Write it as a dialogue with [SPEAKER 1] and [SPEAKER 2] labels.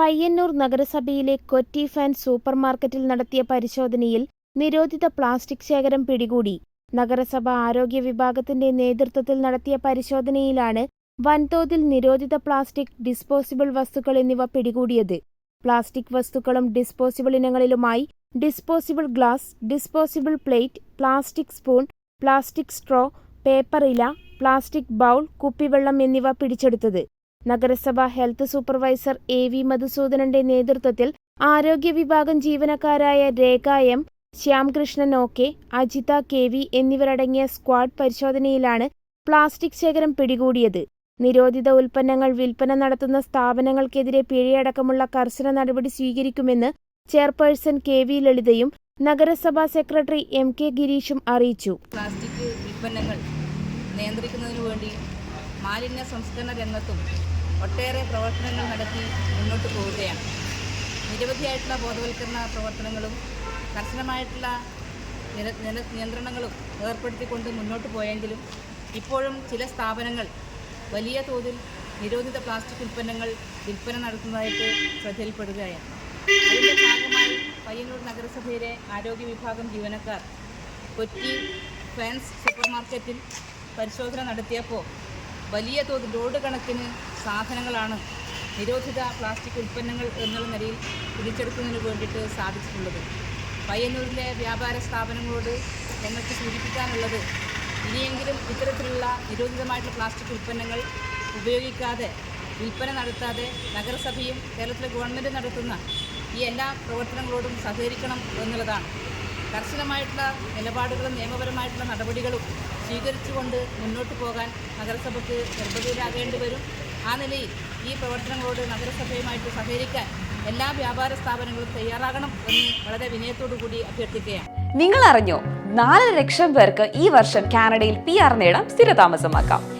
[SPEAKER 1] പയ്യന്നൂർ നഗരസഭയിലെ കൊറ്റി fan super മാർക്കറ്റിൽ നടത്തിയ പരിശോധനയിൽ നിരോധിത പ്ലാസ്റ്റിക് ശേഖരം പിടികൂടി. നഗരസഭ ആരോഗ്യ വിഭാഗത്തിന്റെ നേതൃത്വത്തിൽ നടത്തിയ പരിശോധനയിലാണ് വൻതോതിൽ നിരോധിത പ്ലാസ്റ്റിക്, ഡിസ്പോസിബിൾ വസ്തുക്കൾ എന്നിവ പിടികൂടിയത്. പ്ലാസ്റ്റിക് വസ്തുക്കളും disposable ഇനങ്ങളിലുമായി disposable glass, disposable plate, plastic spoon, plastic straw, paper ഇല, പ്ലാസ്റ്റിക് ബൗൾ, കുപ്പിവെള്ളം എന്നിവ പിടിച്ചെടുത്തത്. നഗരസഭ ഹെൽത്ത് സൂപ്പർവൈസർ എ. വി. മധുസൂദനന്റെ നേതൃത്വത്തിൽ ആരോഗ്യ വിഭാഗം ജീവനക്കാരായ Rekha M, Shyamkrishnan O. K, Ajitha K. V എന്നിവരടങ്ങിയ സ്ക്വാഡ് പരിശോധനയിലാണ് പ്ലാസ്റ്റിക് ശേഖരം പിടികൂടിയത്. നിരോധിത ഉൽപ്പന്നങ്ങൾ വിൽപ്പന നടത്തുന്ന സ്ഥാപനങ്ങൾക്കെതിരെ പിഴയടക്കമുള്ള കർശന നടപടി സ്വീകരിക്കുമെന്ന് ചെയർപേഴ്സൺ കെ. വി. ലളിതയും നഗരസഭാ സെക്രട്ടറി എം. കെ. ഗിരീഷും അറിയിച്ചു.
[SPEAKER 2] പ്ലാസ്റ്റിക് ഉൽപ്പന്നങ്ങൾ നിയന്ത്രിക്കുന്നതിനു വേണ്ടി മാലിന്യ സംസ്കരണ രംഗത്തും ഒട്ടേറെ പ്രവർത്തനങ്ങൾ നടത്തി മുന്നോട്ട് പോവുകയാണ്. നിരവധിയായിട്ടുള്ള ബോധവൽക്കരണ പ്രവർത്തനങ്ങളും കർശനമായിട്ടുള്ള നിയന്ത്രണങ്ങളും ഏർപ്പെടുത്തിക്കൊണ്ട് മുന്നോട്ട് പോയെങ്കിലും ഇപ്പോഴും ചില സ്ഥാപനങ്ങൾ വലിയ തോതിൽ നിരോധിത പ്ലാസ്റ്റിക് ഉൽപ്പന്നങ്ങൾ വിൽപ്പന നടത്തുന്നതായിട്ട് ശ്രദ്ധയിൽപ്പെടുകയാണ്. അതിന്റെ ഭാഗമായി പയ്യന്നൂർ നഗരസഭയിലെ ആരോഗ്യ വിഭാഗം ജീവനക്കാർ കൊച്ചി ഫാൻസ് സൂപ്പർ മാർക്കറ്റിൽ പരിശോധന നടത്തിയപ്പോൾ വലിയ തോതിൽ ലോഡ് കണക്കിന് സാധനങ്ങളാണ് നിരോധിത പ്ലാസ്റ്റിക് ഉൽപ്പന്നങ്ങൾ എന്നുള്ള നിലയിൽ പിടിച്ചെടുക്കുന്നതിന് വേണ്ടിയിട്ട് സാധിച്ചിട്ടുള്ളത്. പയ്യന്നൂരിലെ വ്യാപാര സ്ഥാപനങ്ങളോട് ഞങ്ങൾക്ക് സൂചിപ്പിക്കാനുള്ളത് ഇനിയെങ്കിലും ഇത്തരത്തിലുള്ള നിരോധിതമായിട്ടുള്ള പ്ലാസ്റ്റിക് ഉൽപ്പന്നങ്ങൾ ഉപയോഗിക്കാതെ വിൽപ്പന നടത്താതെ നഗരസഭയും കേരളത്തിലെ ഗവൺമെന്റ് നടത്തുന്ന ഈ എല്ലാ പ്രവർത്തനങ്ങളോടും സഹകരിക്കണം എന്നുള്ളതാണ്. കർശനമായിട്ടുള്ള നിലപാടുകളും നിയമപരമായിട്ടുള്ള നടപടികളും സ്വീകരിച്ചുകൊണ്ട് മുന്നോട്ട് പോകാൻ നഗരസഭയ്ക്ക് നിർബന്ധിതരാകേണ്ടി വരും. ആ നിലയിൽ ഈ പ്രവർത്തനങ്ങളോട് നഗരസഭയുമായിട്ട് സഹകരിക്കാൻ എല്ലാ വ്യാപാര സ്ഥാപനങ്ങളും തയ്യാറാകണം എന്ന് വളരെ വിനയത്തോടു കൂടി അഭ്യർത്ഥിക്കുകയാണ്.
[SPEAKER 3] നിങ്ങൾ അറിഞ്ഞോ? നാല് ലക്ഷം പേർക്ക് ഈ വർഷം കാനഡയിൽ പി ആർ നേടാം സ്ഥിരതാമസമാക്കാം.